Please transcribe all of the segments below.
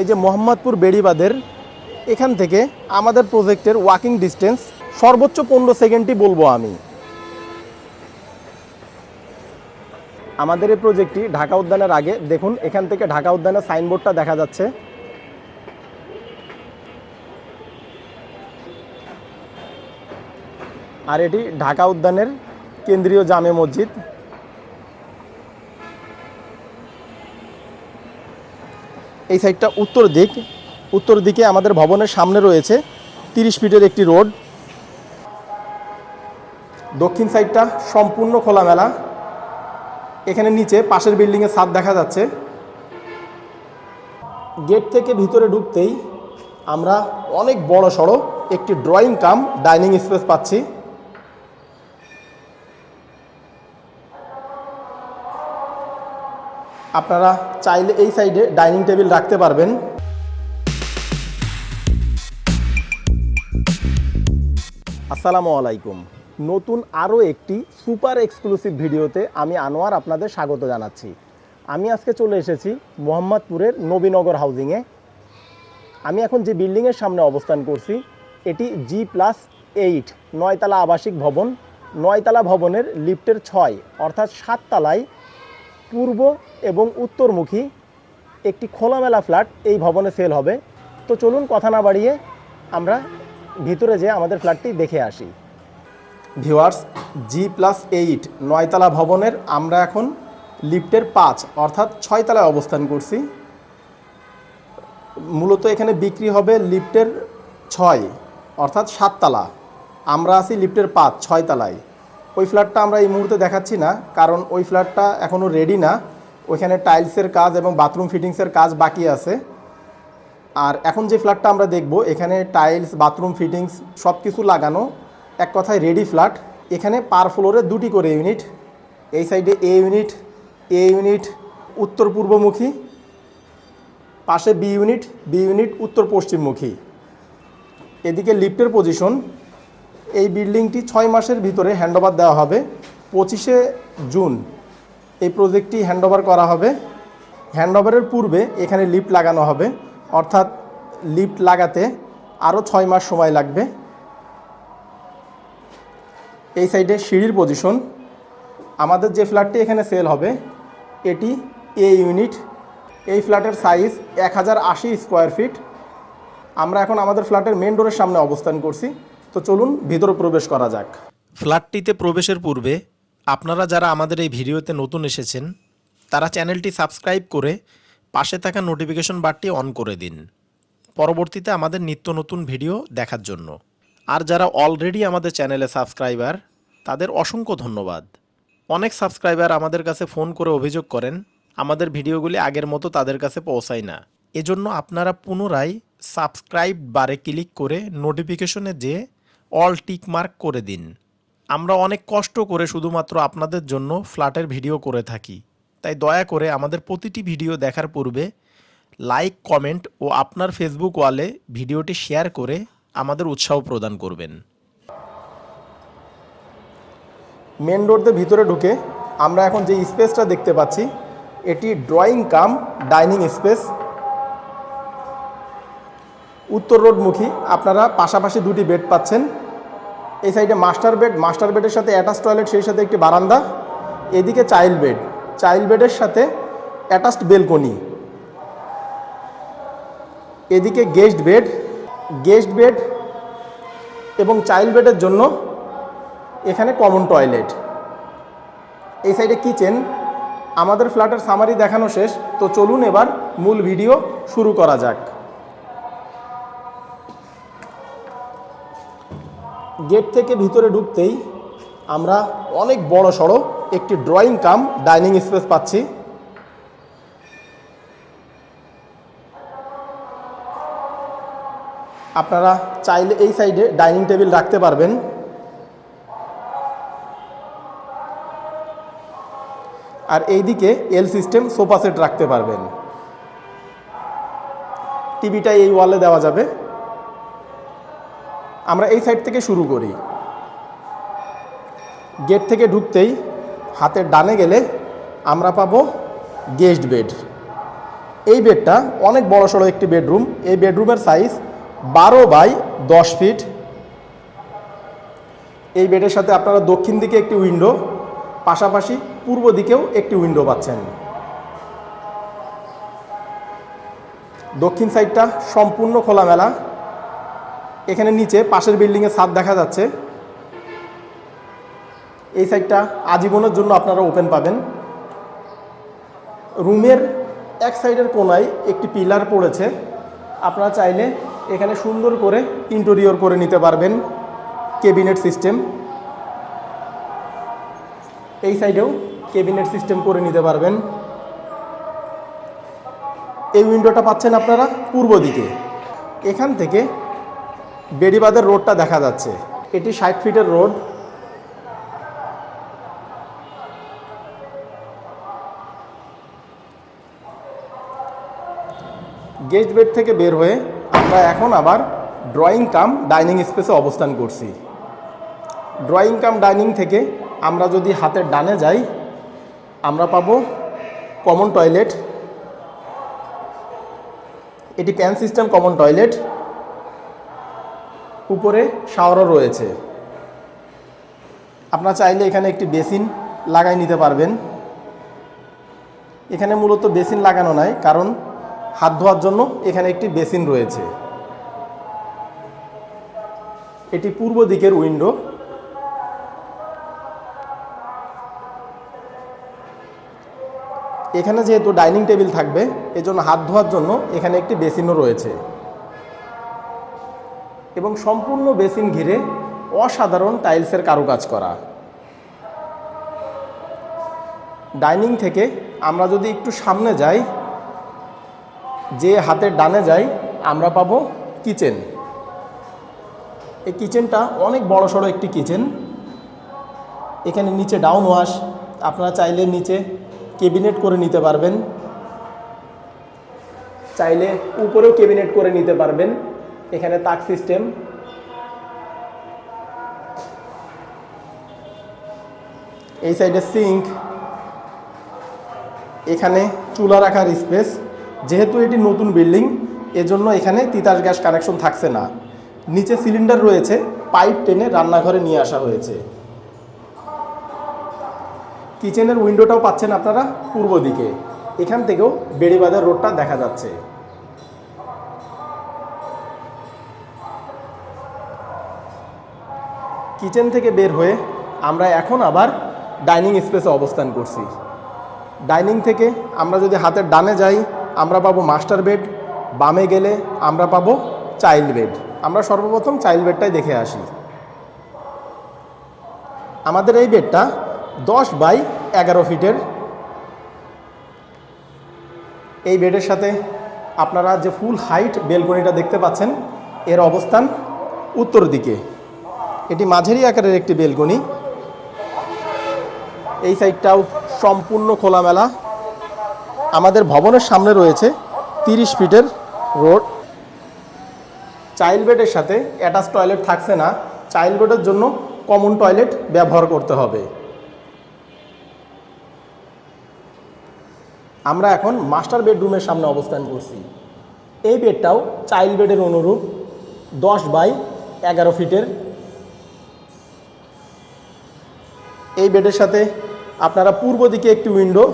এই যে মোহাম্মদপুর বেড়িবাদের এখান থেকে আমাদের প্রজেক্টের ওয়াকিং ডিস্টেন্স সর্বোচ্চ পনেরো সেকেন্ডই বলব আমি। আমাদের এই প্রজেক্টটি ঢাকা উদ্যানের আগে, দেখুন, এখান থেকে ঢাকা উদ্যানের সাইনবোর্ডটা দেখা যাচ্ছে। আর এটি ঢাকা উদ্যানের কেন্দ্রীয় জামে মসজিদ। এই সাইডটা উত্তর দিক। উত্তর দিকে আমাদের ভবনের সামনে রয়েছে তিরিশ ফিটের একটি রোড। দক্ষিণ সাইডটা সম্পূর্ণ খোলামেলা। এখানে নিচে পাশের বিল্ডিংয়ের ছাদ দেখা যাচ্ছে। গেট থেকে ভিতরে ঢুকতেই আমরা অনেক বড় সড়ো একটি ড্রয়িং কাম, ডাইনিং স্পেস পাচ্ছি। আপনারা চাইলে এই সাইডে ডাইনিং টেবিল রাখতে পারবেন। আসসালামু আলাইকুম। নতুন আরও একটি সুপার এক্সক্লুসিভ ভিডিওতে আমি আনোয়ার আপনাদের স্বাগত জানাচ্ছি। আমি আজকে চলে এসেছি মোহাম্মদপুরের নবীনগর হাউজিংয়ে। আমি এখন যে বিল্ডিংয়ের সামনে অবস্থান করছি, এটি জি প্লাস এইট নয়তলা আবাসিক ভবন। নয়তলা ভবনের লিফটের ছয়, অর্থাৎ সাততলায় পূর্ব এবং উত্তরমুখী একটি খোলামেলা ফ্ল্যাট এই ভবনে সেল হবে। তো চলুন কথা না বাড়িয়ে আমরা ভিতরে যেয়ে আমাদের ফ্ল্যাটটি দেখে আসি। ভিওয়ার্স জি প্লাস এইট নয়তলা ভবনের আমরা এখন লিফটের পাঁচ অর্থাৎ ছয়তলায় অবস্থান করছি। মূলত এখানে বিক্রি হবে লিফটের ছয় অর্থাৎ সাততলা আমরা আছি লিফটের পাঁচ ছয়তলায় ওই ফ্ল্যাটটা আমরা এই মুহূর্তে দেখাচ্ছি না, কারণ ওই ফ্ল্যাটটা এখনও রেডি না। ওইখানে টাইলসের কাজ এবং বাথরুম ফিটিংসের কাজ বাকি আছে। আর এখন যে ফ্ল্যাটটা আমরা দেখব, এখানে টাইলস বাথরুম ফিটিংস সব কিছু লাগানো, এক কথায় রেডি ফ্ল্যাট এখানে পার ফ্লোরে দুটি করে ইউনিট এই সাইডে এ ইউনিট এ ইউনিট উত্তর পূর্বমুখী, পাশে বি ইউনিট বি ইউনিট উত্তর পশ্চিমমুখী। এদিকে লিফটের পজিশন এই বিল্ডিংটি ছয় মাসের ভিতরে হ্যান্ডওভার দেওয়া হবে। পঁচিশে জুন এই প্রজেক্টটি হ্যান্ডওভার করা হবে। হ্যান্ডওভারের পূর্বে এখানে লিফট লাগানো হবে। অর্থাৎ লিফট লাগাতে আরও ছয় মাস সময় লাগবে। এই সাইডে সিঁড়ির পজিশন আমাদের যে ফ্ল্যাটটি এখানে সেল হবে, এটি এ ইউনিট এই ফ্ল্যাটের সাইজ এক হাজার আশি স্কোয়ার ফিট আমরা এখন আমাদের ফ্ল্যাটের মেন ডোরের সামনে অবস্থান করছি। তো চলুন ভিতরে প্রবেশ করা যাক। ফ্ল্যাটটিতে প্রবেশের পূর্বে আপনারা যারা আমাদের এই ভিডিওতে নতুন এসেছেন, তারা চ্যানেলটি সাবস্ক্রাইব করে পাশে থাকা নোটিফিকেশন বারটি অন করে দিন। পরবর্তীতে আমাদের নিত্য নতুন ভিডিও দেখার জন্য। আর যারা অলরেডি আমাদের চ্যানেলে সাবস্ক্রাইবার, তাদের অসংখ্য ধন্যবাদ। অনেক সাবস্ক্রাইবার আমাদের কাছে ফোন করে অভিযোগ করেন, আমাদের ভিডিওগুলি আগের মতো তাদের কাছে পৌঁছায় না। এজন্য আপনারা পুনরায় সাবস্ক্রাইব বারে ক্লিক করে নোটিফিকেশনে যে অল টিক মার্ক করে দিন। আমরা অনেক কষ্ট করে শুধুমাত্র আপনাদের জন্য ফ্ল্যাটের ভিডিও করে থাকি। তাই দয়া করে আমাদের প্রতিটি ভিডিও দেখার পূর্বে লাইক কমেন্ট ও আপনার ফেসবুক ওয়ালে ভিডিওটি শেয়ার করে আমাদের উৎসাহ প্রদান করবেন। মেন রোড দিয়ে ভিতরে ঢুকে আমরা এখন যে স্পেসটা দেখতে পাচ্ছি, এটি ড্রয়িং কাম ডাইনিং স্পেস উত্তর রোডমুখী, আপনারা পাশাপাশি দুটি বেড পাচ্ছেন। এই সাইডে মাস্টার বেড মাস্টার বেডের সাথে অ্যাটাচ টয়লেট সেই সাথে একটি বারান্দা। এদিকে চাইল্ড বেড চাইল্ড বেডের সাথে অ্যাটাচড বেলকনি এদিকে গেস্ট বেড গেস্ট বেড এবং চাইল্ড বেডের জন্য এখানে কমন টয়লেট এই সাইডে কিচেন আমাদের ফ্ল্যাটের সামারি দেখানো শেষ। তো চলুন এবার মূল ভিডিও শুরু করা যাক। গেট থেকে ভিতরে ঢুকতেই আমরা অনেক বড় সড়ো একটি ড্রয়িং কাম, ডাইনিং স্পেস পাচ্ছি। আপনারা চাইলে এই সাইডে ডাইনিং টেবিল রাখতে পারবেন। আর এইদিকে এল সিস্টেম সোফা সেট রাখতে পারবেন। টিভিটা এই ওয়ালে দেওয়া যাবে। আমরা এই সাইড থেকে শুরু করি। গেট থেকে ঢুকতেই হাতের ডানে গেলে আমরা পাবো গেস্ট বেড। এই বেডটা অনেক বড় সড়ো একটি বেডরুম। এই বেডরুমের সাইজ বারো বাই দশ ফিট। এই বেডের সাথে আপনারা দক্ষিণ দিকে একটি উইন্ডো, পাশাপাশি পূর্ব দিকেও একটি উইন্ডো পাচ্ছেন। দক্ষিণ সাইডটা সম্পূর্ণ খোলামেলা। এখানে নিচে পাশের বিল্ডিংয়ে ছাদ দেখা যাচ্ছে। এই সাইডটা আজীবনের জন্য আপনারা ওপেন পাবেন। রুমের এক সাইডের কোনায় একটি পিলার পড়েছে। আপনারা চাইলে এখানে সুন্দর করে ইন্টেরিয়র করে নিতে পারবেন কেবিনেট সিস্টেম এই সাইডেও কেবিনেট সিস্টেম করে নিতে পারবেন। এই উইন্ডোটা পাচ্ছেন আপনারা পূর্ব দিকে। এখান থেকে বেড়িবাদের রোডটা দেখা যাচ্ছে। এটি ষাট ফিটের রোড। গেস্ট বেড থেকে বের হয়ে আমরা এখন আবার ড্রয়িং কাম, ডাইনিং স্পেসে অবস্থান করছি। ড্রয়িং কাম, ডাইনিং থেকে আমরা যদি হাতের ডানে যাই, আমরা পাবো কমন টয়লেট। এটি প্যান সিস্টেম, কমন টয়লেট। উপরে শাওয়ারও রয়েছে। আপনারা চাইলে এখানে একটি বেসিন লাগাই নিতে পারবেন। এখানে মূলত বেসিন লাগানো নাই, কারণ হাত ধোয়ার জন্য এখানে একটি বেসিন রয়েছে। এটি পূর্ব দিকের উইন্ডো। এখানে যেহেতু ডাইনিং টেবিল থাকবে, এজন্য হাত ধোয়ার জন্য এখানে একটি বেসিনও রয়েছে। এবং সম্পূর্ণ বেসিন ঘিরে অসাধারণ টাইলসের কারুকাজ করা। ডাইনিং থেকে আমরা যদি একটু সামনে যাই, যে হাতের ডানে যাই, আমরা পাবো কিচেন। এই কিচেনটা অনেক বড় সড়ো একটি কিচেন। এখানে নিচে ডাউন ওয়াশ, আপনারা চাইলে নিচে কেবিনেট করে নিতে পারবেন। চাইলে উপরেও কেবিনেট করে নিতে পারবেন। এখানে তাক সিস্টেম। এই সাইডে সিঙ্ক। এখানে চুলা রাখার স্পেস। যেহেতু এটি নতুন বিল্ডিং, এজন্য এখানে তিতাস গ্যাস কানেকশন থাকছে না। নিচে সিলিন্ডার রয়েছে, পাইপ টেনে রান্নাঘরে নিয়ে আসা হয়েছে। কিচেনের উইন্ডোটাও পাচ্ছেন আপনারা পূর্ব দিকে। এখান থেকেও বেড়িবাজার রোডটা দেখা যাচ্ছে। কিচেন থেকে বের হয়ে আমরা এখন আবার ডাইনিং স্পেসে অবস্থান করছি। ডাইনিং থেকে আমরা যদি হাতের ডানে যাই, আমরা পাবো মাস্টার বেড, বামে গেলে আমরা পাবো চাইল্ড বেড। আমরা সর্বপ্রথম চাইল্ড বেডটাই দেখে আসি। আমাদের এই বেডটা দশ বাই এগারো ফিটের। এই বেডের সাথে আপনারা যে ফুল হাইট বেলকনিটা দেখতে পাচ্ছেন, এর অবস্থান উত্তর দিকে। এটি মাঝারি আকারের একটি বেলকনি এই সাইডটাও সম্পূর্ণ খোলামেলা। আমাদের ভবনের সামনে রয়েছে তিরিশ ফিটের রোড। চাইল্ড বেডের সাথে অ্যাটাচ টয়লেট থাকছে না। চাইল্ড বেডের জন্য কমন টয়লেট ব্যবহার করতে হবে। আমরা এখন মাস্টার বেডরুমের সামনে অবস্থান করছি। এই বেডটাও চাইল্ড বেডের অনুরূপ দশ বাই এগারো ফিটের এই বেডের সাথে আপনারা পূর্ব দিকে একটি উইন্ডো,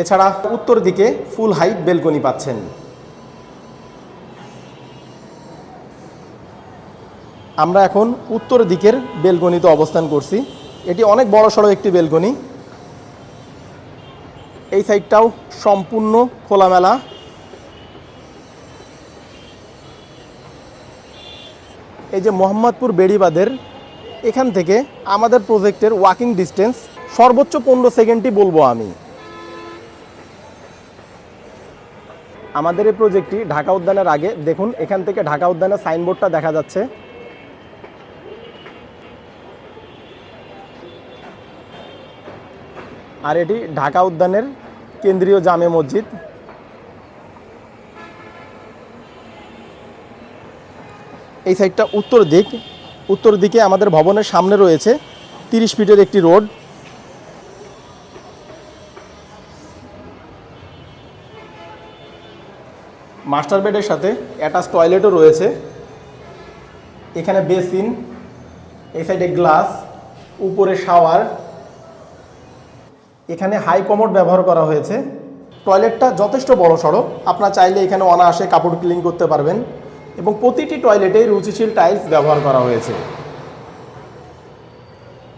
এছাড়া উত্তর দিকে ফুল হাইট বেলকনি পাচ্ছেন। আমরা এখন উত্তর দিকের বেলকনিতে অবস্থান করছি। এটি অনেক বড় সড়ো একটি বেলকনি। এই সাইডটাও সম্পূর্ণ খোলামেলা। এই যে মোহাম্মদপুর বেড়িবাদের এখান থেকে আমাদের প্রজেক্টের ওয়াকিং ডিস্টেন্স সর্বোচ্চ পনেরো সেকেন্ডই বলব আমি। আমাদের এই প্রজেক্টটি ঢাকা উদ্যানের আগে, দেখুন, এখান থেকে ঢাকা উদ্যানের সাইনবোর্ডটা দেখা যাচ্ছে। আর এটি ঢাকা উদ্যানের কেন্দ্রীয় জামে মসজিদ। এই সাইডটা উত্তর দিক। উত্তর দিকে আমাদের ভবনের সামনে রয়েছে তিরিশ ফিটের একটি রোড। মাস্টার বেডের সাথে অ্যাটাচ টয়লেটও রয়েছে। এখানে বেসিন, এই সাইডে গ্লাস, উপরে শাওয়ার। এখানে হাই কমোড ব্যবহার করা হয়েছে। টয়লেটটা যথেষ্ট বড় সড়ো আপনার চাইলে এখানে অনায়াসে কাপড় ক্লিন করতে পারবেন। এবং প্রতিটি টয়লেটে রুচিশীল টাইলস ব্যবহার করা হয়েছে।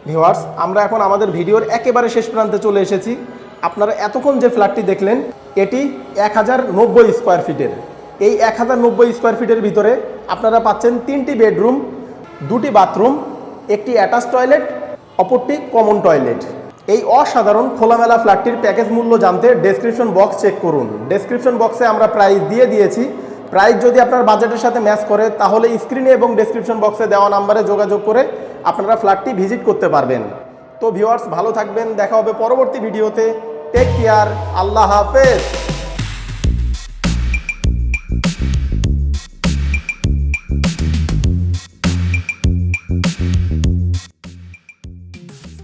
ভিওয়ার্স আমরা এখন আমাদের ভিডিওর একেবারে শেষ প্রান্তে চলে এসেছি। আপনারা এতক্ষণ যে ফ্ল্যাটটি দেখলেন, এটি এক হাজার নব্বই স্কোয়ার ফিটের এই এক হাজার নব্বই স্কোয়ার ফিটের ভিতরে আপনারা পাচ্ছেন তিনটি বেডরুম দুটি বাথরুম একটি অ্যাটাচ টয়লেট অপরটি কমন টয়লেট এই অসাধারণ খোলামেলা ফ্ল্যাটটির প্যাকেজ মূল্য জানতে ডেসক্রিপশন বক্স চেক করুন। ডেসক্রিপশন বক্সে আমরা প্রাইস দিয়ে দিয়েছি প্রাইস যদি আপনার বাজেটের সাথে ম্যাচ করে, তাহলে স্ক্রিনে এবং ডেসক্রিপশন বক্সে দেওয়া নাম্বারে যোগাযোগ করে আপনারা ফ্ল্যাটটি ভিজিট করতে পারবেন। তো ভিউয়ার্স ভালো থাকবেন। দেখা হবে পরবর্তী ভিডিওতে। টেক কেয়ার আল্লাহ হাফেজ।